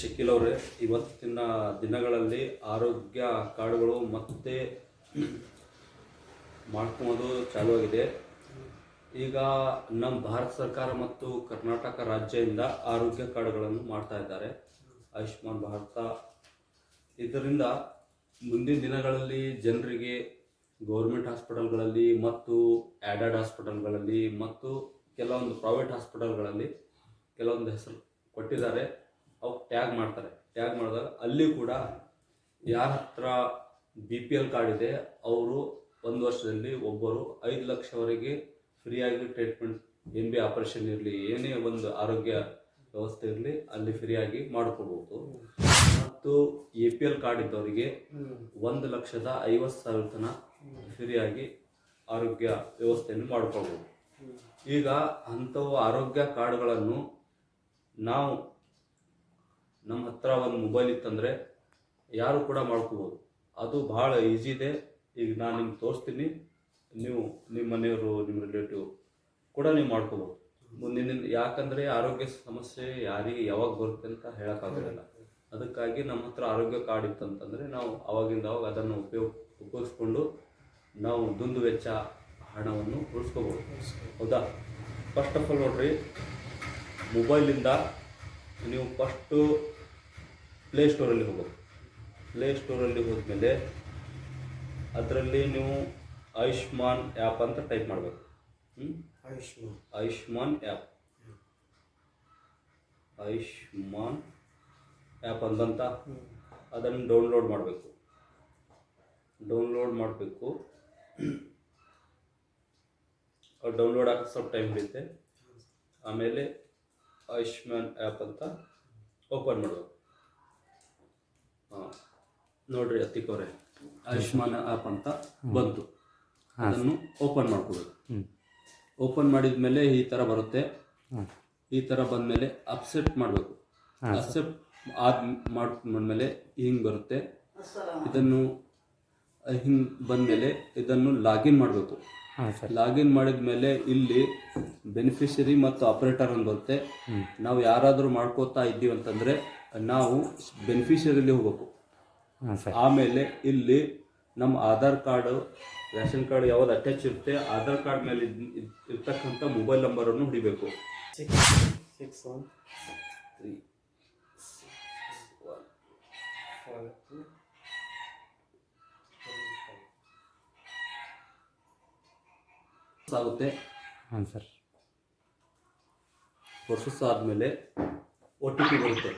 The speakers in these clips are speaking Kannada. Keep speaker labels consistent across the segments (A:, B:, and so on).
A: ಶಕೀಲ್ ಅವರೇ ಇವತ್ತಿನ ದಿನಗಳಲ್ಲಿ ಆರೋಗ್ಯ ಕಾರ್ಡ್ಗಳು ಮತ್ತೆ ಮಾಡ್ಕೊಳ್ಳೋದು ಆಗಿದೆ. ಈಗ ನಮ್ಮ ಭಾರತ ಸರ್ಕಾರ ಮತ್ತು ಕರ್ನಾಟಕ ರಾಜ್ಯದಿಂದ ಆರೋಗ್ಯ ಕಾರ್ಡ್ಗಳನ್ನು ಮಾಡ್ತಾ ಇದ್ದಾರೆ. ಆಯುಷ್ಮಾನ್ ಭಾರತ. ಇದರಿಂದ ಮುಂದಿನ ದಿನಗಳಲ್ಲಿ ಜನರಿಗೆ ಗೌರ್ಮೆಂಟ್ ಹಾಸ್ಪಿಟಲ್ಗಳಲ್ಲಿ ಮತ್ತು ಆ್ಯಡೆಡ್ ಹಾಸ್ಪಿಟಲ್ಗಳಲ್ಲಿ ಮತ್ತು ಕೆಲವೊಂದು ಪ್ರೈವೇಟ್ ಹಾಸ್ಪಿಟಲ್ಗಳಲ್ಲಿ ಕೆಲವೊಂದು ಹೆಸರು ಕೊಟ್ಟಿದ್ದಾರೆ. ಅವು ಟ್ಯಾಗ್ ಮಾಡ್ತಾರೆ. ಟ್ಯಾಗ್ ಮಾಡಿದಾಗ ಅಲ್ಲಿ ಕೂಡ ಯಾರ ಹತ್ರ ಬಿ ಪಿ ಎಲ್ ಕಾರ್ಡ್ ಇದೆ, ಅವರು ಒಂದು ವರ್ಷದಲ್ಲಿ ಒಬ್ಬರು ಐದು ಲಕ್ಷವರೆಗೆ ಫ್ರೀಯಾಗಿ ಟ್ರೀಟ್ಮೆಂಟ್ ಏನು ಬಿ ಆಪರೇಷನ್ ಇರಲಿ, ಏನೇ ಒಂದು ಆರೋಗ್ಯ ವ್ಯವಸ್ಥೆ ಇರಲಿ, ಅಲ್ಲಿ ಫ್ರೀಯಾಗಿ ಮಾಡಿಕೊಡ್ಬೋದು ಮತ್ತು ಎ ಪಿ ಎಲ್ ಕಾರ್ಡ್ ಇದ್ದವರಿಗೆ ಒಂದು ಲಕ್ಷದ ಐವತ್ತು ಸಾವಿರ ತನಕ ಫ್ರೀಯಾಗಿ ಆರೋಗ್ಯ ವ್ಯವಸ್ಥೆಯನ್ನು ಮಾಡಿಕೊಳ್ಬೋದು ಈಗ ಅಂಥವು ಆರೋಗ್ಯ ಕಾರ್ಡ್ಗಳನ್ನು ನಾವು ನಮ್ಮ ಹತ್ರ ಒಂದು ಮೊಬೈಲ್ ಇತ್ತಂದರೆ ಯಾರು ಕೂಡ ಮಾಡ್ಕೋಬೋದು. ಅದು ಭಾಳ ಈಸಿ ಇದೆ. ಈಗ ನಾನು ನಿಮ್ಗೆ ತೋರಿಸ್ತೀನಿ. ನೀವು ನಿಮ್ಮ ಮನೆಯವರು ನಿಮ್ಮ ರಿಲೇಟಿವ್ ಕೂಡ ನೀವು ಮಾಡ್ಕೋಬೋದು. ಮುಂದಿನ ದಿನ- ಯಾಕಂದರೆ ಆರೋಗ್ಯ ಸಮಸ್ಯೆ ಯಾರಿಗೆ ಯಾವಾಗ ಬರುತ್ತೆ ಅಂತ ಹೇಳೋಕ್ಕಾಗೋದಿಲ್ಲ ಅದಕ್ಕಾಗಿ ನಮ್ಮ ಹತ್ರ ಆರೋಗ್ಯ ಕಾರ್ಡ್ ಇತ್ತಂತಂದರೆ ನಾವು ಅವಾಗಿಂದ ಅವಾಗ ಅದನ್ನು ಉಪಯೋಗ, ಉಪಯೋಗಿಸ್ಕೊಂಡು ನಾವು ದುಂದು ವೆಚ್ಚ ಹಣವನ್ನು ಉಳಿಸ್ಕೋಬೋದು. ಹೌದಾ? ಫಸ್ಟ್ ಆಫ್ ಆಲ್ ನೋಡ್ರಿ ಮೊಬೈಲಿಂದ ನೀವು ಫಸ್ಟು ಪ್ಲೇ ಸ್ಟೋರಲ್ಲಿ ಹೋಗೋದು ಪ್ಲೇ ಸ್ಟೋರಲ್ಲಿ ಹೋದ್ಮೇಲೆ ಅದರಲ್ಲಿ ನೀವು ಆಯುಷ್ಮಾನ್ ಆ್ಯಪ್ ಅಂತ ಟೈಪ್ ಮಾಡಬೇಕು.
B: ಆಯುಷ್ಮಾನ್
A: ಆಯುಷ್ಮಾನ್ ಆ್ಯಪ್ ಆಯುಷ್ಮಾನ್ ಆ್ಯಪ್ ಅಂತ ಅದನ್ನು ಡೌನ್ಲೋಡ್ ಮಾಡಬೇಕು. ಡೌನ್ಲೋಡ್ ಮಾಡಬೇಕು. ಡೌನ್ಲೋಡ್ ಆಗಕ್ಕೆ ಸ್ವಲ್ಪ ಟೈಮ್ ಹಿಡಿಯುತ್ತೆ. ಆಮೇಲೆ ಆಯುಷ್ಮಾನ್ ಆ್ಯಪ್ ಅಂತ ಓಪನ್ ಮಾಡಬೇಕು ಹಾಂ ನೋಡ್ರಿ ಅತ್ತಿಕೋರೆ ಆಯುಷ್ಮಾನ್ ಆ್ಯಪ್ ಅಂತ ಬಂತು. ಅದನ್ನು ಓಪನ್ ಮಾಡ್ಕೋಬೇಕು ಓಪನ್ ಮಾಡಿದ ಮೇಲೆ ಈ ಥರ ಬರುತ್ತೆ. ಈ ಥರ ಬಂದಮೇಲೆ ಅಪ್ಸೆಪ್ಟ್ ಮಾಡಬೇಕು. ಅಕ್ಸೆಪ್ಟ್ ಆದ ಮಾಡ್ಕೊಂಡ್ಮೇಲೆ ಹಿಂಗೆ ಬರುತ್ತೆ. ಇದನ್ನು ಹಿಂಗೆ ಬಂದಮೇಲೆ ಇದನ್ನು ಲಾಗಿನ್ ಮಾಡಬೇಕು. ಲಾಗಿನ್ ಮಾಡಿದ ಮೇಲೆ ಇಲ್ಲಿ ಬೆನಿಫಿಷರಿ ಮತ್ತು ಆಪರೇಟರ್ ಅಂತ ಬರುತ್ತೆ. ನಾವು ಯಾರಾದರೂ ಮಾಡ್ಕೋತಾ ಇದ್ದೀವಿ ಅಂತಂದರೆ ನಾವು ಬೆನಿಫಿಷರಿಲಿ ಹೋಗ್ಬೇಕು.
C: ಹಾಂ ಸರ್.
A: ಆಮೇಲೆ ಇಲ್ಲಿ ನಮ್ಮ ಆಧಾರ್ ಕಾರ್ಡು ರೇಷನ್ ಕಾರ್ಡ್ ಯಾವ್ದು ಅಟ್ಯಾಚ್ ಇರುತ್ತೆ ಆಧಾರ್ ಕಾರ್ಡ್ ಮೇಲೆ ಇರ್ತಕ್ಕಂಥ ಮೊಬೈಲ್ ನಂಬರನ್ನು ಹೊಡಿಬೇಕು.
B: Six six one five two
A: ಆಗುತ್ತೆ
C: ಹಾಂ ಸರ್.
A: ಪ್ರೊಸೆಸ್ ಆದಮೇಲೆ ಒ ಟಿ ಪಿ ಬರುತ್ತೆ.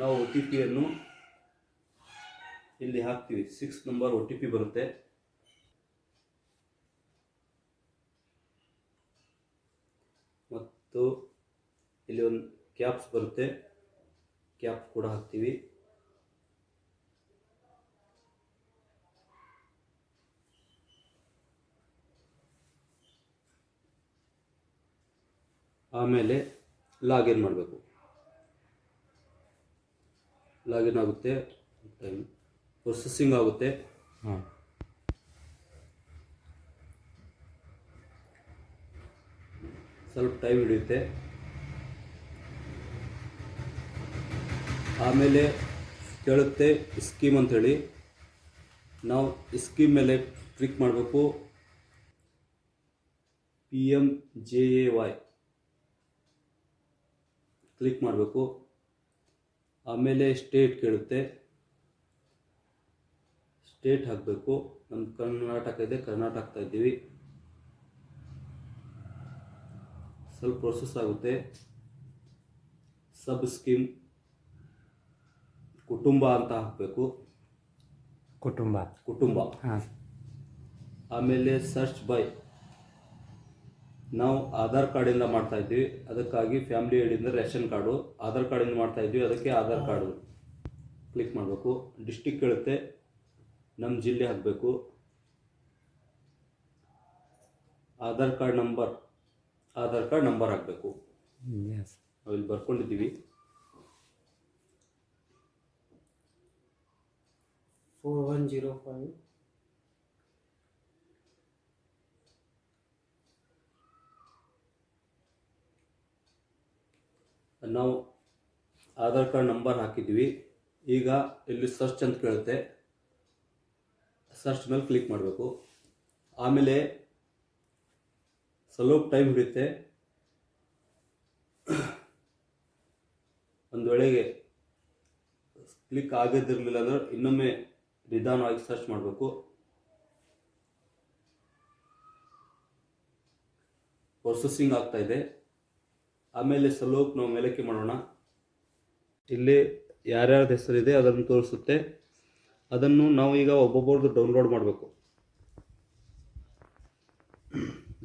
A: ನಾವು ಒ ಟಿ ಪಿಯನ್ನು ಇಲ್ಲಿ ಹಾಕ್ತೀವಿ. Six number O T P ಬರುತ್ತೆ. ಮತ್ತು ಇಲ್ಲಿ ಒಂದು ಕ್ಯಾಪ್ಸ್ ಬರುತ್ತೆ. ಕ್ಯಾಪ್ ಕೂಡ ಹಾಕ್ತೀವಿ. ಆಮೇಲೆ ಲಾಗಿನ್ ಮಾಡಬೇಕು? ಲಾಗಿನ್ ಆಗುತ್ತೆ? ಟೈಮ್ ಪ್ರೊಸೆಸಿಂಗ್ ಆಗುತ್ತೆ.
C: ಹಾಂ.
A: ಸ್ವಲ್ಪ ಟೈಮ್ ಹಿಡಿಯುತ್ತೆ. ಆಮೇಲೆ ಕೇಳುತ್ತೆ ಸ್ಕೀಮ್ ಅಂಥೇಳಿ. ನಾವು ಸ್ಕೀಮ್ ಮೇಲೆ ಕ್ಲಿಕ್ ಮಾಡಬೇಕು. P M J A Y click ಮಾಡಬೇಕು. ಆಮೇಲೆ ಸ್ಟೇಟ್ ಕೇಳುತ್ತೆ. ಸ್ಟೇಟ್ ಹಾಕಬೇಕು. ನಮ್ಮ ಕರ್ನಾಟಕ ಇದೆ ಕರ್ನಾಟಕ ಹಾಕ್ತಾ ಇದ್ದೀವಿ. ಸ್ವಲ್ಪ ಪ್ರೊಸೆಸ್ ಆಗುತ್ತೆ. ಸಬ್ ಸ್ಕೀಮ್ ಕುಟುಂಬ ಅಂತ ಹಾಕಬೇಕು.
C: ಕುಟುಂಬ.
A: ಕುಟುಂಬ.
C: ಹಾಂ.
A: ಆಮೇಲೆ ಸರ್ಚ್ ಬೈ ನಾವು ಆಧಾರ್ ಕಾರ್ಡಿಂದ ಮಾಡ್ತಾ ಇದ್ವಿ. ಅದಕ್ಕಾಗಿ ಫ್ಯಾಮಿಲಿ ಐಡಿಯಿಂದ ರೇಷನ್ ಕಾರ್ಡು. ಆಧಾರ್ ಕಾರ್ಡಿಂದ ಮಾಡ್ತಾ ಇದ್ವಿ. ಅದಕ್ಕೆ ಆಧಾರ್ ಕಾರ್ಡು. ಕ್ಲಿಕ್ ಮಾಡಬೇಕು. ಡಿಸ್ಟಿಕ್ ಕೇಳುತ್ತೆ. ನಮ್ಮ ಜಿಲ್ಲೆ ಹಾಕಬೇಕು. Aadhaar card number. Aadhaar card number ಹಾಕಬೇಕು.
C: ಎಸ್
A: ನಾವು ಇಲ್ಲಿ ಬರ್ಕೊಂಡಿದ್ದೀವಿ.
B: ಫೋರ್ ಒನ್ ಜೀರೋ ಫೈವ್
A: ನಾವು ಆಧಾರ್ ಕಾರ್ಡ್ ನಂಬರ್ ಹಾಕಿದ್ವಿ ಈಗ ಇಲ್ಲಿ ಸರ್ಚ್ ಅಂತ ಕೇಳುತ್ತೆ. ಸರ್ಚ್ ಮೇಲೆ ಕ್ಲಿಕ್ ಮಾಡಬೇಕು. ಆಮೇಲೆ ಸ್ವಲ್ಪ ಟೈಮ್ ಹಿಡಿಯುತ್ತೆ. ಒಂದು ವೇಳೆಗೆ ಕ್ಲಿಕ್ ಆಗದಿರಲಿಲ್ಲ ಅಂದರೆ ಇನ್ನೊಮ್ಮೆ ನಿಧಾನವಾಗಿ ಸರ್ಚ್ ಮಾಡಬೇಕು. ಪ್ರೊಸೆಸಿಂಗ್ ಆಗ್ತಾ ಇದೆ. ಆಮೇಲೆ ಸಲೋಕ್ ನಾವು ಮೇಲಕ್ಕೆ ಮಾಡೋಣ. ಇಲ್ಲಿ ಯಾರ್ಯಾರ್ದು ಹೆಸರಿದೆ ಅದನ್ನು ತೋರಿಸುತ್ತೆ. ಅದನ್ನು ನಾವು ಈಗ ಒಬ್ಬೊಬ್ಬರದ್ದು ಡೌನ್ಲೋಡ್ ಮಾಡಬೇಕು.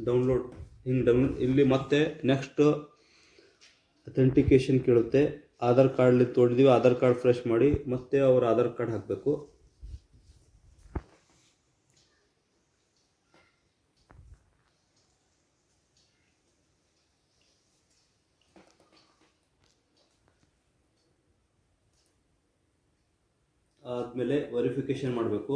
A: ಡೌನ್ಲೋಡ್ ಹಿಂಗೆ ಡೌನ್ ಇಲ್ಲಿ ಮತ್ತೆ ನೆಕ್ಸ್ಟ್ ಅಥೆಂಟಿಕೇಶನ್ ಕೇಳುತ್ತೆ. ಆಧಾರ್ ಕಾರ್ಡಲ್ಲಿ ತೊಡಿದೀವಿ ಆಧಾರ್ ಕಾರ್ಡ್ ಫ್ರೆಶ್ ಮಾಡಿ ಮತ್ತೆ ಅವರ ಆಧಾರ್ ಕಾರ್ಡ್ ಹಾಕಬೇಕು. ಆದಮೇಲೆ ವೆರಿಫಿಕೇಶನ್ ಮಾಡಬೇಕು.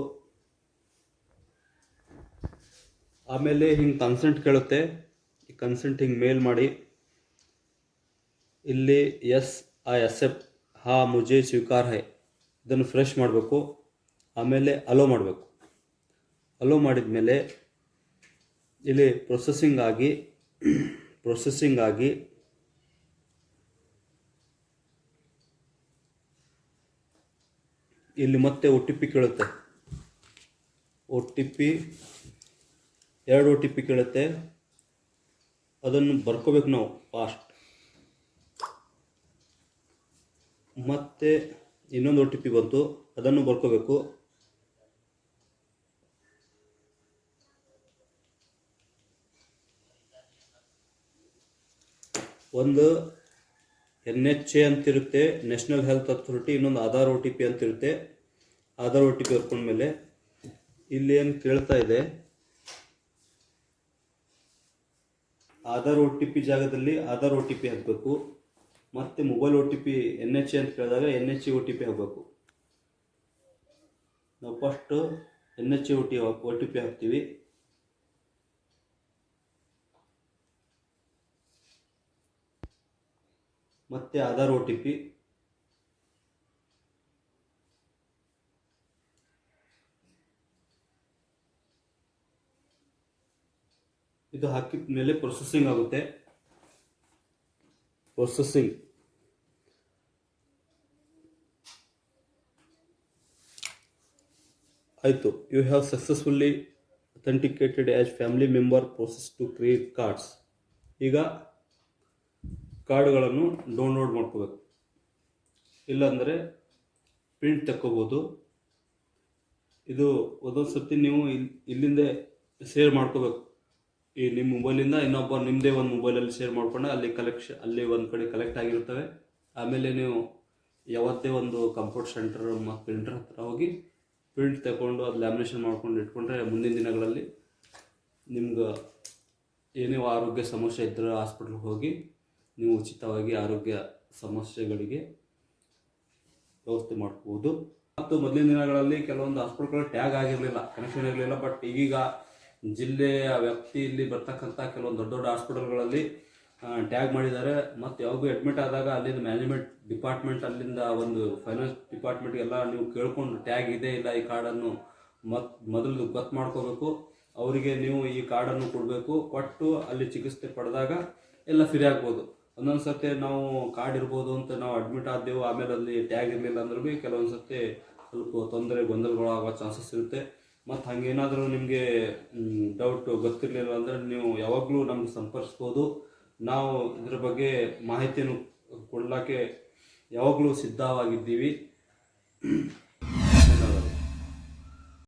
A: ಆಮೇಲೆ ಹಿಂಗೆ ಕನ್ಸೆಂಟ್ ಕೇಳುತ್ತೆ. ಈ ಕನ್ಸೆಂಟ್ ಹಿಂಗೆ ಮೇಲ್ ಮಾಡಿ, ಇಲ್ಲಿ ಎಸ್ ಐ ಅಸೆಪ್ಟ್ ಹಾ, ಮುಜೆ, ಸ್ವೀಕಾರ ಹೈ. ಇದನ್ನು ಫ್ರೆಶ್ ಮಾಡಬೇಕು. ಆಮೇಲೆ ಅಲೋ ಮಾಡಬೇಕು. ಅಲೋ ಮಾಡಿದ ಮೇಲೆ ಇಲ್ಲಿ ಪ್ರೊಸೆಸಿಂಗ್ ಆಗಿ ಪ್ರೊಸೆಸಿಂಗ್ ಆಗಿ ಇಲ್ಲಿ ಮತ್ತೆ ಒ ಟಿ ಪಿ ಕೇಳುತ್ತೆ. ಒ ಟಿ ಪಿ ಎರಡು ಒ ಟಿ ಪಿ ಕೇಳುತ್ತೆ. ಅದನ್ನು ಬರ್ಕೋಬೇಕು ನಾವು ಫಾಸ್ಟ್ ಮತ್ತೆ ಇನ್ನೊಂದು ಒ ಟಿ ಪಿ ಬಂತು. ಅದನ್ನು ಬರ್ಕೋಬೇಕು. ಒಂದು ಎನ್ ಎಚ್ ಎ ಅಂತಿರುತ್ತೆ ನ್ಯಾಷನಲ್ ಹೆಲ್ತ್ ಅಥಾರಿಟಿ ಇನ್ನೊಂದು ಆಧಾರ್ ಒ ಟಿ ಪಿ ಅಂತಿರುತ್ತೆ. ಆಧಾರ್ ಒ ಟಿ ಪಿ ಹೊರ್ಕೊಂಡ್ಮೇಲೆ ಇಲ್ಲಿ ಏನು ಕೇಳ್ತಾ ಇದೆ? ಆಧಾರ್ ಒ ಟಿ ಪಿ ಜಾಗದಲ್ಲಿ ಆಧಾರ್ ಒ ಟಿ ಪಿ ಹಾಕಬೇಕು. ಮತ್ತು mobile O T P N H A ಅಂತ ಕೇಳಿದಾಗ N H A O T P ಹಾಕಬೇಕು. ನಾವು first N H A O T O T P ಹಾಕ್ತೀವಿ. ಮತ್ತು ಆಧಾರ್ ಒ ಟಿ ಪಿ ಇದು ಹಾಕಿದ ಮೇಲೆ ಪ್ರೊಸೆಸಿಂಗ್ ಆಗುತ್ತೆ. ಪ್ರೊಸೆಸಿಂಗ್ ಆಯಿತು. You have successfully authenticated as family member process to create cards ಈಗ ಕಾರ್ಡ್ಗಳನ್ನು ಡೌನ್ಲೋಡ್ ಮಾಡ್ಕೋಬೇಕು. ಇಲ್ಲಾಂದರೆ ಪ್ರಿಂಟ್ ತಕ್ಕೋಬೋದು. ಇದು ಒಂದೊಂದು ಸರ್ತಿ ನೀವು ಇಲ್ಲಿ ಇಲ್ಲಿಂದ ಶೇರ್ ಮಾಡ್ಕೋಬೇಕು. ಈ ನಿಮ್ಮ ಮೊಬೈಲಿಂದ ಇನ್ನೊಬ್ಬ ನಿಮ್ಮದೇ ಒಂದು ಮೊಬೈಲಲ್ಲಿ ಶೇರ್ ಮಾಡ್ಕೊಂಡು ಅಲ್ಲಿ ಕಲೆಕ್ಷನ್ ಅಲ್ಲಿ ಒಂದು ಕಡೆ ಕಲೆಕ್ಟ್ ಆಗಿರ್ತವೆ ಆಮೇಲೆ ನೀವು ಯಾವತ್ತೇ ಒಂದು ಕಂಪ್ಯೂಟರ್ ಸೆಂಟರ್ ಮತ್ತು ಪ್ರಿಂಟರ್ ಹತ್ರ ಹೋಗಿ ಪ್ರಿಂಟ್ ತಗೊಂಡು ಅದು ಲ್ಯಾಮಿನೇಷನ್ ಮಾಡ್ಕೊಂಡು ಇಟ್ಕೊಂಡ್ರೆ ಮುಂದಿನ ದಿನಗಳಲ್ಲಿ ನಿಮ್ಗೆ ಏನೇ ಆರೋಗ್ಯ ಸಮಸ್ಯೆ ಇದ್ದರೆ ಹಾಸ್ಪಿಟ್ಲ್ಗೆ ಹೋಗಿ ನೀವು ಉಚಿತವಾಗಿ ಆರೋಗ್ಯ ಸಮಸ್ಯೆಗಳಿಗೆ ವ್ಯವಸ್ಥೆ ಮಾಡ್ಬೋದು. ಮತ್ತು ಮೊದಲಿನ ದಿನಗಳಲ್ಲಿ ಕೆಲವೊಂದು ಹಾಸ್ಪಿಟ್ಲ್ಗಳು ಟ್ಯಾಗ್ ಆಗಿರಲಿಲ್ಲ ಕನೆಕ್ಷನ್ ಇರಲಿಲ್ಲ ಬಟ್ ಈಗೀಗ ಜಿಲ್ಲೆಯ ವ್ಯಾಪ್ತಿಯಲ್ಲಿ ಬರ್ತಕ್ಕಂಥ ಕೆಲವೊಂದು ದೊಡ್ಡ ದೊಡ್ಡ ಹಾಸ್ಪಿಟಲ್ಗಳಲ್ಲಿ ಟ್ಯಾಗ್ ಮಾಡಿದ್ದಾರೆ. ಮತ್ತು ಯಾವಾಗೂ ಅಡ್ಮಿಟ್ ಆದಾಗ ಅಲ್ಲಿಂದ ಮ್ಯಾನೇಜ್ಮೆಂಟ್ ಡಿಪಾರ್ಟ್ಮೆಂಟ್ ಅಲ್ಲಿಂದ ಒಂದು ಫೈನಾನ್ಸ್ ಡಿಪಾರ್ಟ್ಮೆಂಟ್ಗೆಲ್ಲ ನೀವು ಕೇಳ್ಕೊಂಡು ಟ್ಯಾಗ್ ಇದೆ ಇಲ್ಲ ಈ ಕಾರ್ಡನ್ನು ಮತ್ ಮೊದಲು ಗೊತ್ತು ಮಾಡ್ಕೋಬೇಕು. ಅವರಿಗೆ ನೀವು ಈ ಕಾರ್ಡನ್ನು ಕೊಡಬೇಕು. ಕೊಟ್ಟು ಅಲ್ಲಿ ಚಿಕಿತ್ಸೆ ಪಡೆದಾಗ ಎಲ್ಲ ಫ್ರೀ ಆಗ್ಬೋದು. ಒಂದೊಂದು ಸರ್ತಿ ನಾವು ಕಾರ್ಡ್ ಇರ್ಬೋದು ಅಂತ ನಾವು ಅಡ್ಮಿಟ್ ಆದೆವು ಆಮೇಲೆ ಅಲ್ಲಿ ಟ್ಯಾಗ್ ಇರಲಿಲ್ಲ ಅಂದ್ರೂ ಭೀ ಕೆಲವೊಂದು ಸರ್ತಿ ಸ್ವಲ್ಪ ತೊಂದರೆ ಗೊಂದಲಗಳಾಗೋ ಚಾನ್ಸಸ್ ಇರುತ್ತೆ. ಮತ್ತು ಹಾಗೇನಾದರೂ ನಿಮಗೆ ಡೌಟ್ ಗೊತ್ತಿರಲಿಲ್ಲ ಅಂದರೆ ನೀವು ಯಾವಾಗಲೂ ನಮ್ಗೆ ಸಂಪರ್ಕಿಸ್ಬೋದು ನಾವು ಇದ್ರ ಬಗ್ಗೆ ಮಾಹಿತಿಯನ್ನು ಕೊಡಲಿಕ್ಕೆ ಯಾವಾಗಲೂ ಸಿದ್ಧವಾಗಿದ್ದೀವಿ.